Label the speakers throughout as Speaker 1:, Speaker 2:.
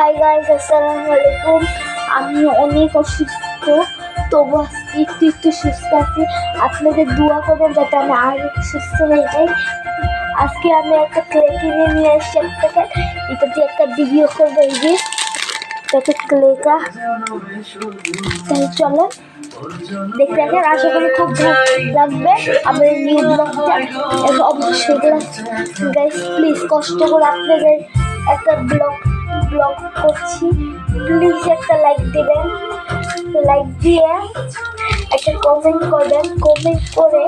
Speaker 1: Hi guys আসসালামু আলাইকুম আমি অনেক অসুস্থ তবু একটু একটু সুস্থ আছি আপনাদের দোয়া করবেন যাতে আমি আর সুস্থ হয়ে যাই আজকে আমি একটা ক্লে কিনে নিয়ে এসছি আপনাকে এটা দিয়ে একটা ভিডিও করবো এই যে একটা ক্লেটা তাই চলো আশা খুব লাগবে গাইস প্লিজ আপনাদের একটা ব্লগ ব্লগ করছি প্লিজ একটা লাইক দেবেন লাইক দিয়ে একটা কমেন্ট করবেন কমেন্ট করে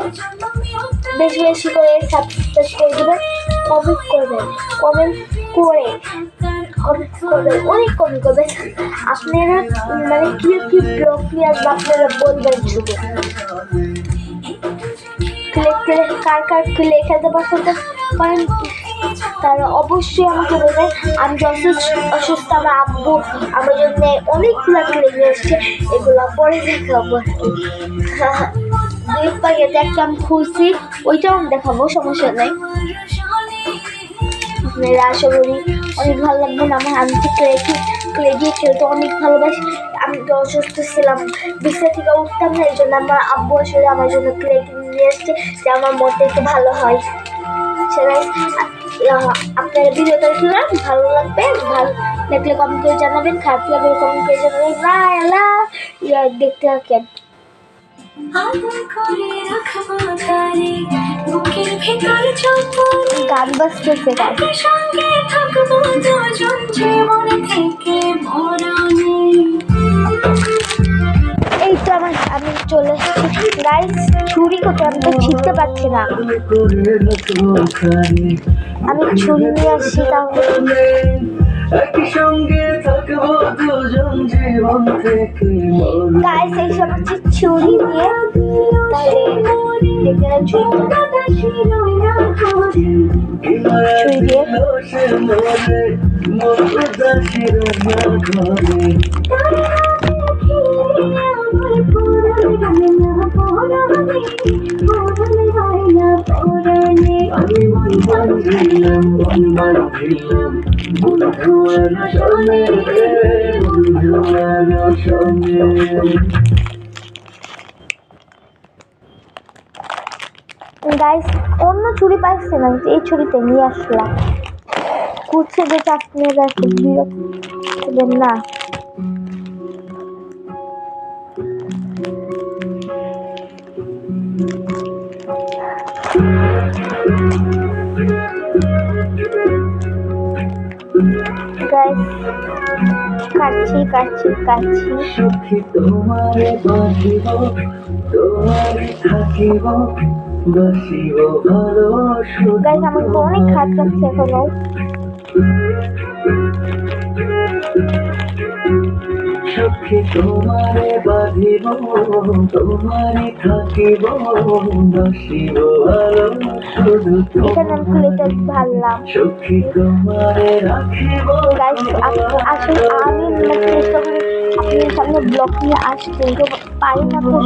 Speaker 1: বেশি বেশি করে সাবস্ক্রাইব করে দেবেন কমেন্ট করবেন কমেন্ট করে কমেন্ট করবেন অনেক কমেন্ট করবেন আপনারা মানে কী কী ব্লগ নিয়ে আসবে আপনারা বলবেন শুধু কার কার লেখাতে পছন্দ কারণ তারা অবশ্যই আমাকে বলবেন আমি যথেষ্ট অসুস্থ আমার আব্বু আমার জন্য অনেকগুলো লেগে এসছে এগুলো পরে দেখাবো দুই প্যাকেট একটা আমি খুশি ওইটাও আমি দেখাবো সমস্যা নেই আপনারা আশা করি অনেক ভালো লাগবে না আমার আমি ঠিক ক্লে ক্লে খেলতে অনেক ভালোবাসি আমি তো অসুস্থ ছিলাম বিছনা থেকে উঠতাম না এই জন্য আমার আব্বু আসলে আমার জন্য ক্লেগি নিয়ে এসছে যে আমার মতে একটু ভালো হয় সেটাই আপনারা ভিডিওটা দেখলাম ভালো লাগবে ভালো দেখলে কমেন্ট করে জানাবেন খারাপ লাগলে কমেন্ট করে জানাবেন বাই আল্লাহ দেখতে থাকেন গান বাজতেছে গান সঙ্গে থাকবো দুজন থেকে আমি তো ছিটতে পারছি না আমি ছুরি নিয়ে আসছি তাহলে একই সঙ্গে থাকবো এই সব হচ্ছে ছুরি নিয়ে ছুরি দিয়ে গাইস অন্য ছুরি পাইছিলাম এই ছুরিতে নিয়ে আসলাম কুচ্ছে যে চাকরি খুব বিরক্ত না Thank you. গাইস কাটছি কাটছি কাটছি সুখী তোমারে বাঁচিব তোমারে থাকিব বাঁচিব ভালো গাইস আমার অনেক এখনো সখী তোমারে বাঁধিব তোমারে থাকিব নাসিব আলো শুধু ভাবলাম সখী তোমারে রাখিব আসলে আমি চেষ্টা করি আপনাদের নিয়ে আসতে পারি না তো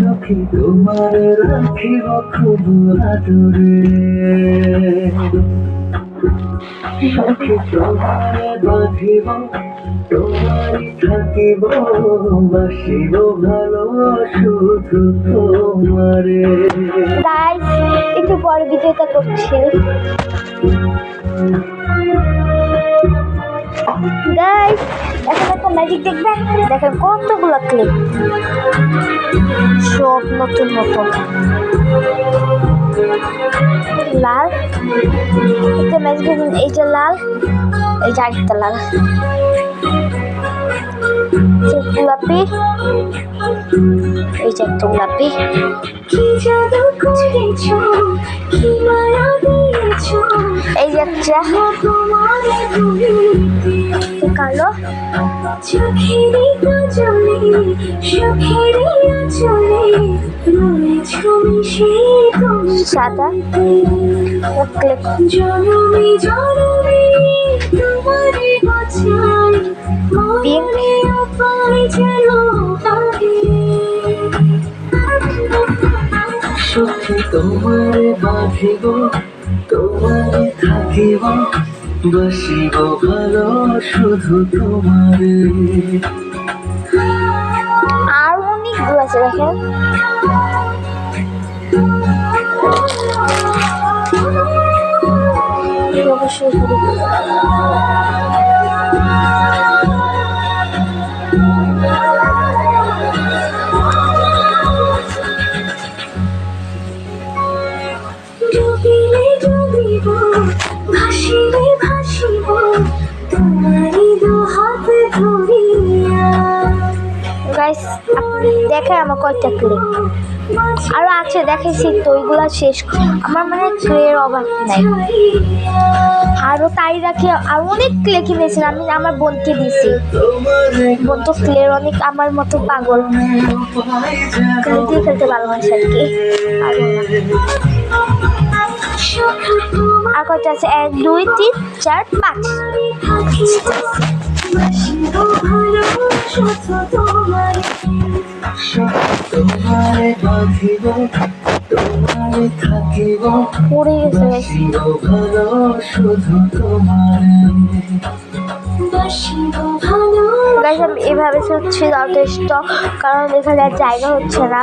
Speaker 1: সখী তোমারে রাখিব খুব সখী তোমার বাঁধিব তোমারই থাকিব বাসিব ভালো শুধু তোমারে গাইস একটু পরে ভিডিওটা করছে গাইস এখন একটা ম্যাজিক দেখবেন দেখেন কতগুলো ক্লিপ সব নতুন নতুন লাল এটা ম্যাচ বেগুন এইটা লাল এইটা আরেকটা লাল গোলাপি এইটা একটা গোলাপি এই যাচ্ছে কালো সাদা তোমার বাঁধে গো তোমার থাকিব বসিব ভালো শুধু তোমার আর অনেকগুলো আছে দেখেন অবশ্যই দেখে আমার কয়টা ক্লে আরও আছে দেখেছি তো ওইগুলো শেষ আমার মানে ক্লের অভাব নাই আরও তাই রাখি আর অনেক ক্লে কিনেছিলাম আমি আমার বোনকে দিয়েছি বোন তো ক্লের অনেক আমার মতো পাগল ক্লে দিয়ে খেলতে ভালোবাসে আর কি আর কত আছে এক দুই তিন চার পাঁচ পড়ে গেছে আমি এভাবে শুনছি যথেষ্ট কারণ এখানে জায়গা হচ্ছে না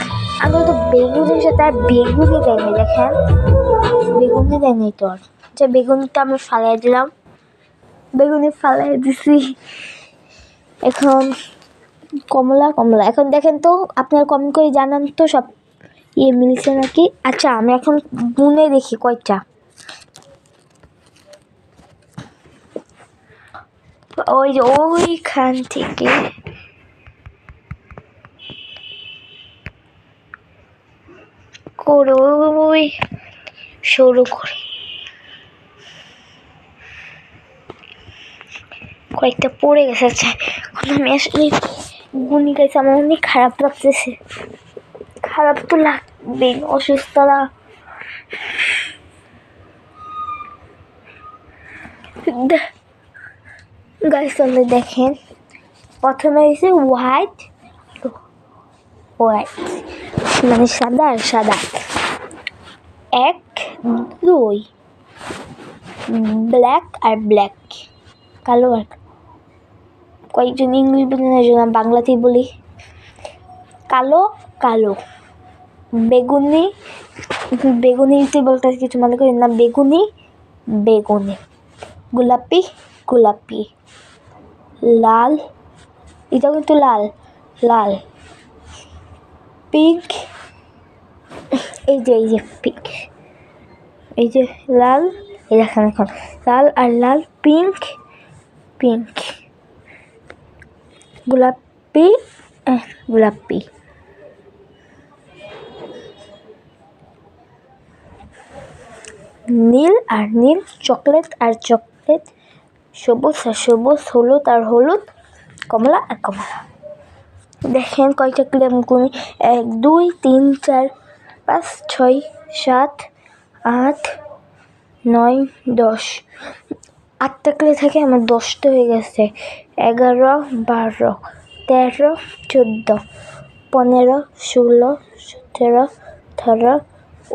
Speaker 1: আমি তো বেগুনের সাথে আর বেগুনই দেয়নি দেখেন বেগুনই দেয়নি তো আর যে আচ্ছা, বেগুনটা আমি ফালাই দিলাম বেগুনি ফালাই দিছি এখন কমলা কমলা এখন দেখেন তো আপনার কমেন্ট করে জানান তো সব ইয়ে মিলছে নাকি আচ্ছা আমি এখন গুনে দেখি কয়টা ওই যে ওইখান থেকে ওই শুরু করি কয়েকটা পড়ে গেছে আচ্ছা এখন আমি আসলে গুনি গেছে আমার অনেক খারাপ লাগতেছে খারাপ তো লাগবেই অসুস্থতা গাছ তাহলে দেখেন প্রথমে হয়েছে হোয়াইট হোয়াইট মানে সাদা আর সাদা এক দুই ব্ল্যাক আর ব্ল্যাক কালো আর কয়েকজন ইংলিশ বোঝানোর জন্য বাংলাতেই বলি কালো কালো বেগুনি বেগুনিতে বলতে কিছু মনে করি না বেগুনি বেগুনি গোলাপি গোলাপি লাল এটাও কিন্তু লাল লাল পিঙ্ক এই যে এই যে পিঙ্ক এই যে লাল এই দেখেন এখন লাল আর লাল পিঙ্ক পিঙ্ক গোলাপি গোলাপি নীল আর নীল চকলেট আর চকলেট সবুজ আর সবুজ হলুদ আর হলুদ কমলা আর কমলা দেখেন কয়টা ক্লেম কমি এক দুই তিন চার পাঁচ ছয় সাত আট নয় দশ আটটা ক্লে থাকে আমার দশটা হয়ে গেছে এগারো বারো তেরো চোদ্দো পনেরো ষোলো সতেরো আঠারো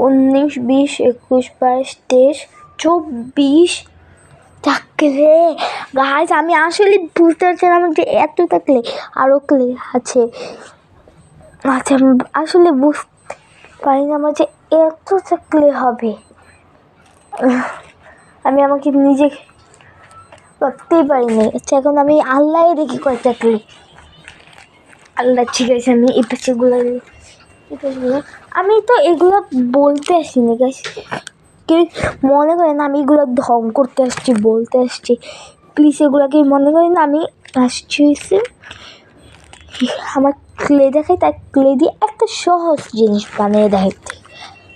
Speaker 1: উনিশ বিশ একুশ বাইশ তেইশ চব্বিশ থাকলে গাছ আমি আসলে বুঝতে পারছিলাম যে এত থাকলে আরও ক্লে আছে আচ্ছা আমি আসলে বুঝতে পারি না আমার যে এত থাকলে হবে আমি আমাকে নিজে ভাবতেই পারিনি আচ্ছা এখন আমি আল্লাহ দেখি কয়টা ক্লে আল্লাহ ঠিক আছে আমি এই পাশেগুলো আমি তো এগুলো বলতে আসিনি গাছ কেউ মনে করে না আমি এগুলো ধং করতে আসছি বলতে আসছি প্লিজ এগুলোকে মনে করেন না আমি আসছি হয়েছি আমার ক্লে দেখাই তার ক্লে দিয়ে একটা সহজ জিনিস বানিয়ে দেখাতে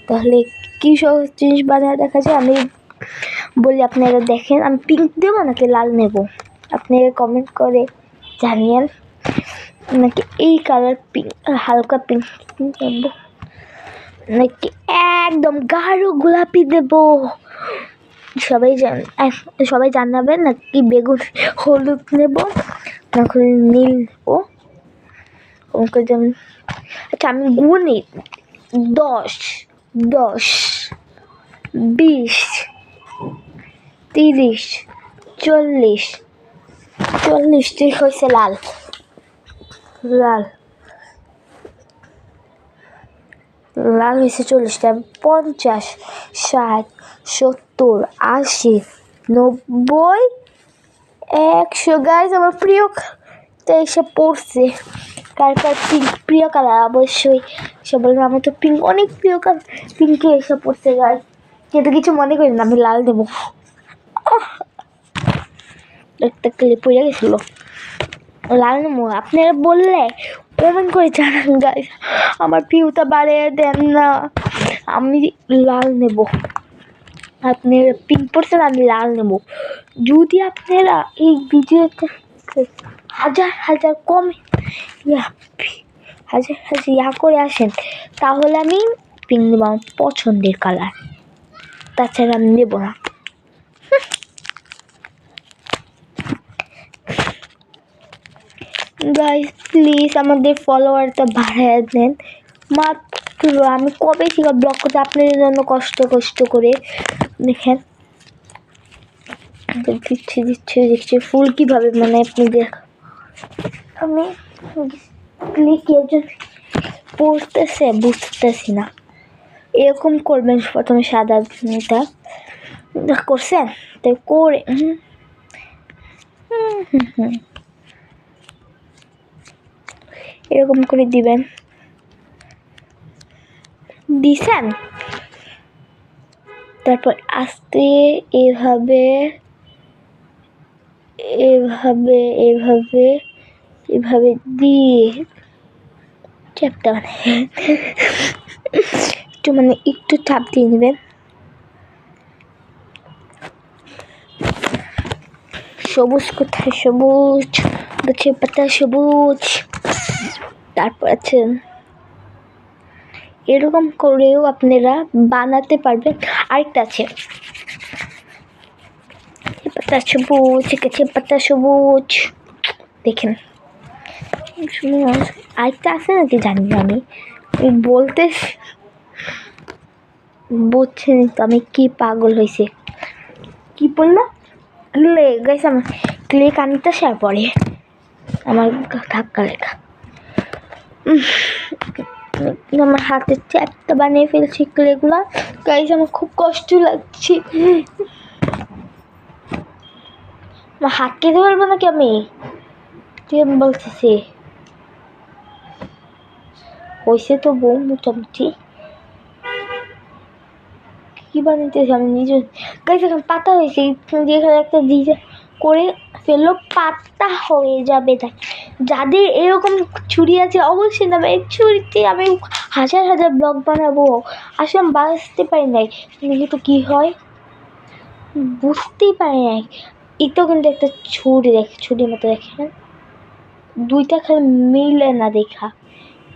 Speaker 1: তাহলে কী সহজ জিনিস বানিয়ে দেখা যায় আমি বলি আপনারা দেখেন আমি পিঙ্ক দেবো নাকি লাল নেব আপনারা কমেন্ট করে জানিয়েন নাকি এই কালার পিঙ্ক হালকা পিঙ্ক নেব একটি একদম গাঢ় গোলাপি দেব সবাই জান সবাই জানাবে নাকি বেগুন হলুদ নেব নাকি নীল ও ওকে যেমন আচ্ছা আমি গুনি দশ দশ বিশ তিরিশ চল্লিশ চল্লিশটি হয়েছে লাল লাল লাল হয়েছে চল্লিশটা পঞ্চাশ ষাট সত্তর আশি নব্বই একশো গাইজ আমার প্রিয় তো এসে পড়ছে কার কার পিঙ্ক প্রিয় কালার অবশ্যই সে বলবে আমার তো পিঙ্ক অনেক প্রিয় কালার পিঙ্কে এসে পড়ছে গাইজ কিন্তু কিছু মনে করি না আমি লাল দেবো একটা ক্লিপ হয়ে গেছিলো লাগানো আপনারা বললে কমেন্ট করে জানান গাই আমার ভিউটা বাড়িয়ে দেন না আমি লাল নেব আপনারা পিঙ্ক পড়ছেন আমি লাল নেব যদি আপনারা এই ভিডিওতে হাজার হাজার কমেন্ট হাজার হাজার ইয়া করে আসেন তাহলে আমি পিঙ্ক নেব আমার পছন্দের কালার তাছাড়া আমি নেব না গাইজ প্লিজ আমাদের ফলোয়ারটা বাড়াই দেন মাত্র আমি কবে শিখা ব্লগ করতে আপনাদের জন্য কষ্ট কষ্ট করে দেখেন দিচ্ছি দিচ্ছি দিচ্ছি ফুল কীভাবে মানে আপনি দেখ আমি পড়তেছে বুঝতেছি না এরকম করবেন প্রথমে সাদা নিটা করছেন তাই করে হুম হুম হুম এরকম করে দিবেন দিছেন তারপর আস্তে এভাবে এভাবে এভাবে এভাবে দিয়ে চ্যাপটা মানে একটু মানে একটু চাপ দিয়ে নেবেন সবুজ কোথায় সবুজ গাছের পাতা সবুজ তারপর আছে এরকম করেও আপনারা বানাতে পারবেন আরেকটা আছে পাতা সবুজ গেছে পাতা সবুজ দেখেন আরেকটা আছে নাকি জানি না আমি বলতে বুঝছেন তো আমি কি পাগল হয়েছে কি বললো ক্লে গেছে আমার ক্লে কানতে আসার পরে আমার ধাক্কা লেখা আমার হাতে চ্যাপটা বানিয়ে ফেলছি ক্লেগুলো গাইজ আমার খুব কষ্ট লাগছে আমার হাত খেতে পারবো নাকি আমি তুই আমি বলতেছি হয়েছে তো বউ মোটামুটি কি বানিয়েছে আমি নিজে গাইজ এখন পাতা হয়েছে যেখানে একটা ডিজাইন করে ফেললো পাত্তা হয়ে যাবে তাই যাদের এরকম ছুরি আছে অবশ্যই নেবে এই ছুরিতে আমি হাজার হাজার ব্লগ বানাবো আসলে আমি বাঁচতে পারি নাই কিন্তু কী হয় বুঝতেই পারি নাই তো কিন্তু একটা ছুরি দেখে ছুরির মতো দেখেন দুইটা খালি মিলে না দেখা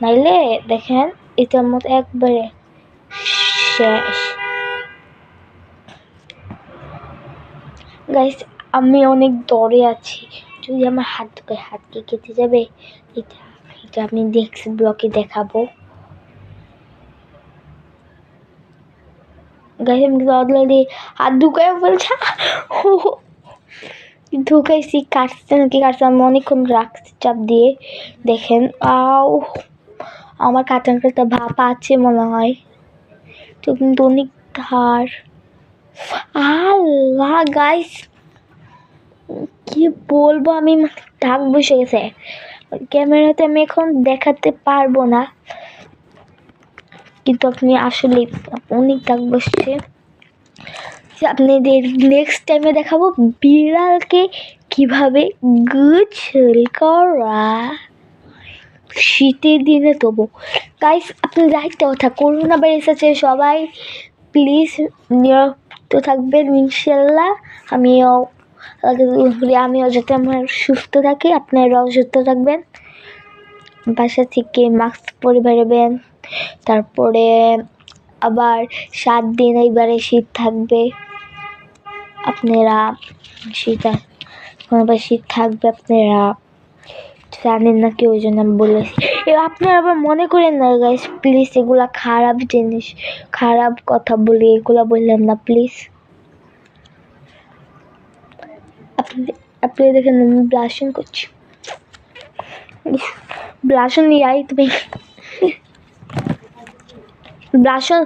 Speaker 1: নাইলে দেখেন এটার মতো একবারে শেষ গাইস আমি অনেক দরে আছি যদি আমার হাত ধুকে হাত কেটে যাবে এটা এটা আমি নেক্সট ব্লকে দেখাবো গাইস আমি কিন্তু হাত ঢুকাই বলছে ধুকাইছি কাটছে নাকি কাটছে আমি অনেকক্ষণ রাখছি চাপ দিয়ে দেখেন আও আমার কাটান কাটা ভাপ আছে মনে হয় তো কিন্তু অনেক ধার আল্লাহ গাইস কি বলবো আমি ঢাক বসে গেছে ক্যামেরাতে আমি এখন দেখাতে পারবো না কিন্তু আপনি আসলে অনেক ডাক বসছে আপনি নেক্সট টাইমে দেখাবো বিড়ালকে কিভাবে গুছল করা শীতের দিনে তবু তাই আপনি দায়িত্ব কথা করোনা ভাইরাস আছে সবাই প্লিজ নিরক্ত থাকবেন ইনশাল্লাহ আমিও আমিও যাতে আমার সুস্থ থাকি আপনারাও সুস্থ থাকবেন বাসা থেকে মাস্ক পরে বেরোবেন তারপরে আবার সাত দিন এইবারে শীত থাকবে আপনারা শীত আবার শীত থাকবে আপনারা জানেন না কি ওই জন্য আমি বলেছি আপনারা আবার মনে করেন না গাইস প্লিজ এগুলা খারাপ জিনিস খারাপ কথা বলি এগুলা বললেন না প্লিজ আপনি দেখেন আমি ব্লাশিং করছি ব্লাশন ইয়াই তুমি ব্লাশন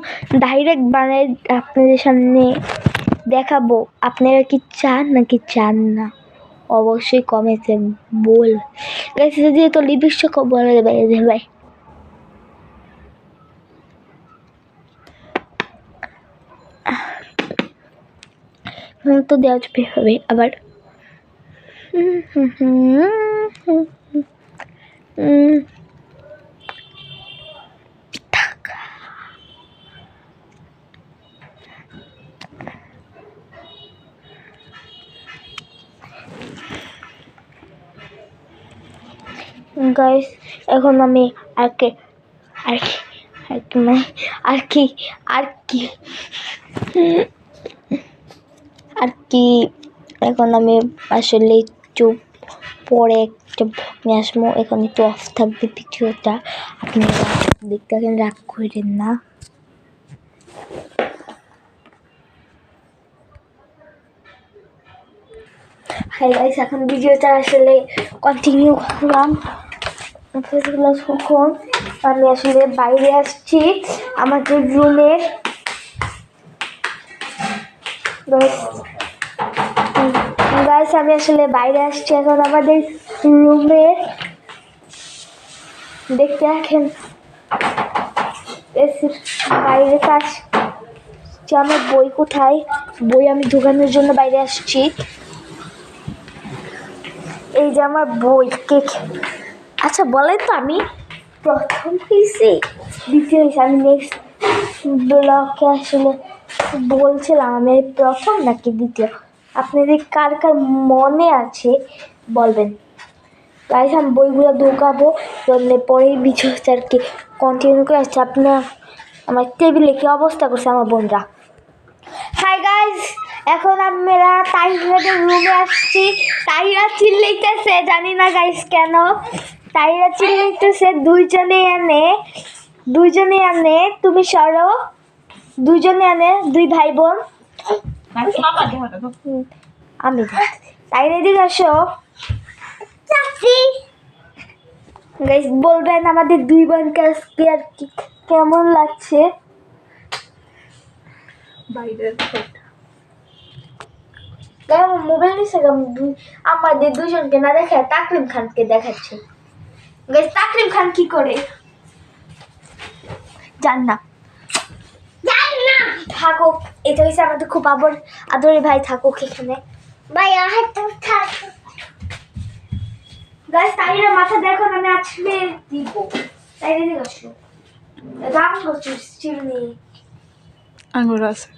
Speaker 1: ডাইরেক্ট বানাই আপনাদের সামনে দেখাবো আপনারা কি চান নাকি চান না অবশ্যই কমেছে বল গাইছে যদি তো লিপিস্টিক বলে দেবে ভাই তো দেওয়া হবে আবার গাইস এখন আমি আর কে আর কি আর কি মানে আর কি আর কি আর কি এখন আমি আসলে একটু পরে একটা নিয়ে আসবো এখন একটু অফ থাকবে ভিডিওটা আপনি দেখতে থাকেন রাগ করেন না হাই গাইস এখন ভিডিওটা আসলে কন্টিনিউ করলাম শুকন আমি আসলে বাইরে আসছি আমাদের রুমের গাইস um, আমি আসলে বাইরে আসছি এখন আমাদের রুমে দেখতে রাখেন বাইরে কাজ যে আমার বই কোথায় বই আমি দোকানের জন্য বাইরে আসছি এই যে আমার বই কে আচ্ছা বলেন তো আমি প্রথম হয়েছি দ্বিতীয় হয়েছি আমি নেক্সট ব্লকে আসলে বলছিলাম আমি প্রথম নাকি দ্বিতীয় আপনাদের কার কার মনে আছে বলবেন গাইস আমি বইগুলো ঢোকাবো আর বিচারকে কন্টিনিউ করে আসছে আপনার আমার টেবিলে কী অবস্থা করছে আমার বোনরা হাই গাইজ এখন আমরা তাহিরাদের রুমে আসছি তাহিরা চিল্লাইতেছে জানি না গাইজ কেন তাহিরা চিল্লাইতেছে দুইজনে এনে দুইজনে এনে তুমি সরো দুইজনে এনে দুই ভাই বোন আমি সাইড এদিকে আসো গাইস বলবেন আমাদের দুই বোনকে আজকে আর কি কেমন লাগছে মোবাইল নিছে আমাদের দুজনকে না দেখে তাকরিম খানকে দেখাচ্ছে গাইস তাকরিম খান কি করে জান না থাকুক এটা হচ্ছে আমাদের খুব আবর আদরের ভাই থাকুক এখানে ভাই আহার থাক গাছ তাইরা মাথা দেখো আমি আছড়ে দিব তাই দিকে আসলো রাম করছি চিমনি আঙুর আছে